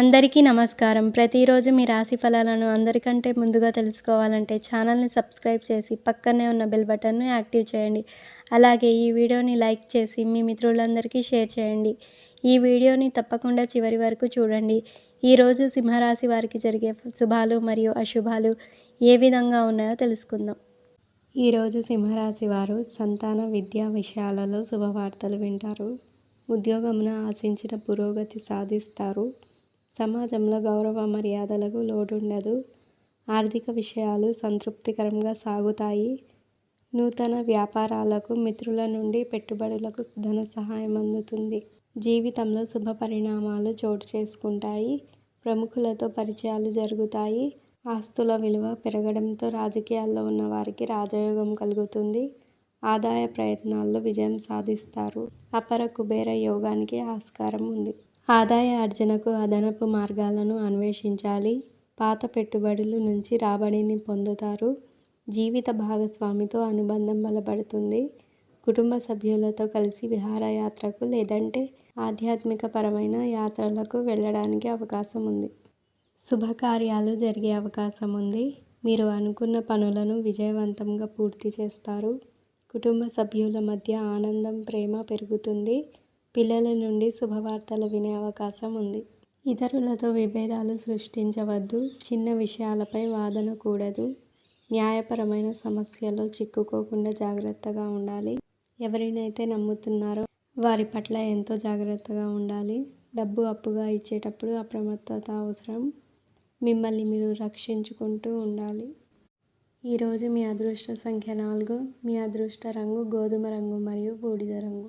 అందరికీ నమస్కారం. ప్రతిరోజు మీ రాశి ఫలాలను అందరికంటే ముందుగా తెలుసుకోవాలంటే ఛానల్ని సబ్స్క్రైబ్ చేసి పక్కనే ఉన్న బెల్ బటన్ను యాక్టివ్ చేయండి. అలాగే ఈ వీడియోని లైక్ చేసి మీ మిత్రులందరికీ షేర్ చేయండి. ఈ వీడియోని తప్పకుండా చివరి వరకు చూడండి. ఈరోజు సింహరాశి వారికి జరిగే శుభాలు మరియు అశుభాలు ఏ విధంగా ఉన్నాయో తెలుసుకుందాం. ఈరోజు సింహరాశి వారు సంతాన విద్యా విషయాలలో శుభవార్తలు వింటారు. ఉద్యోగమున ఆశించిన పురోగతి సాధిస్తారు. సమాజంలో గౌరవ మర్యాదలకు లోటుండదు ఆర్థిక విషయాలు సంతృప్తికరంగా సాగుతాయి. నూతన వ్యాపారాలకు మిత్రుల నుండి పెట్టుబడులకు ధన సహాయం అందుతుంది. జీవితంలో శుభ పరిణామాలు చోటు చేసుకుంటాయి. ప్రముఖులతో పరిచయాలు జరుగుతాయి. ఆస్తుల విలువ పెరగడంతో రాజకీయాల్లో ఉన్న వారికి రాజయోగం కలుగుతుంది. ఆదాయ ప్రయత్నాల్లో విజయం సాధిస్తారు. అపర కుబేర యోగానికి ఆస్కారం ఉంది. ఆదాయ అర్జనకు అదనపు మార్గాలను అన్వేషించాలి. పాత పెట్టుబడుల నుంచి రాబడిని పొందుతారు. జీవిత భాగస్వామితో అనుబంధం బలపడుతుంది. కుటుంబ సభ్యులతో కలిసి విహారయాత్రకు లేదంటే ఆధ్యాత్మిక పరమైన యాత్రలకు వెళ్ళడానికి అవకాశం ఉంది. శుభకార్యాలు జరిగే అవకాశం ఉంది. మీరు అనుకున్న పనులను విజయవంతంగా పూర్తి చేస్తారు. కుటుంబ సభ్యుల మధ్య ఆనందం ప్రేమ పెరుగుతుంది. పిల్లల నుండి శుభవార్తలు వినే అవకాశం ఉంది. ఇతరులతో విభేదాలు సృష్టించవద్దు చిన్న విషయాలపై వాదన కూడదు. న్యాయపరమైన సమస్యలో చిక్కుకోకుండా జాగ్రత్తగా ఉండాలి. ఎవరినైతే నమ్ముతున్నారో వారి పట్ల ఎంతో జాగ్రత్తగా ఉండాలి. డబ్బు అప్పుగా ఇచ్చేటప్పుడు అప్రమత్తత అవసరం. మిమ్మల్ని మీరు రక్షించుకుంటూ ఉండాలి. ఈరోజు మీ అదృష్ట సంఖ్య నాలుగు. మీ అదృష్ట రంగు గోధుమ రంగు మరియు బూడిద రంగు.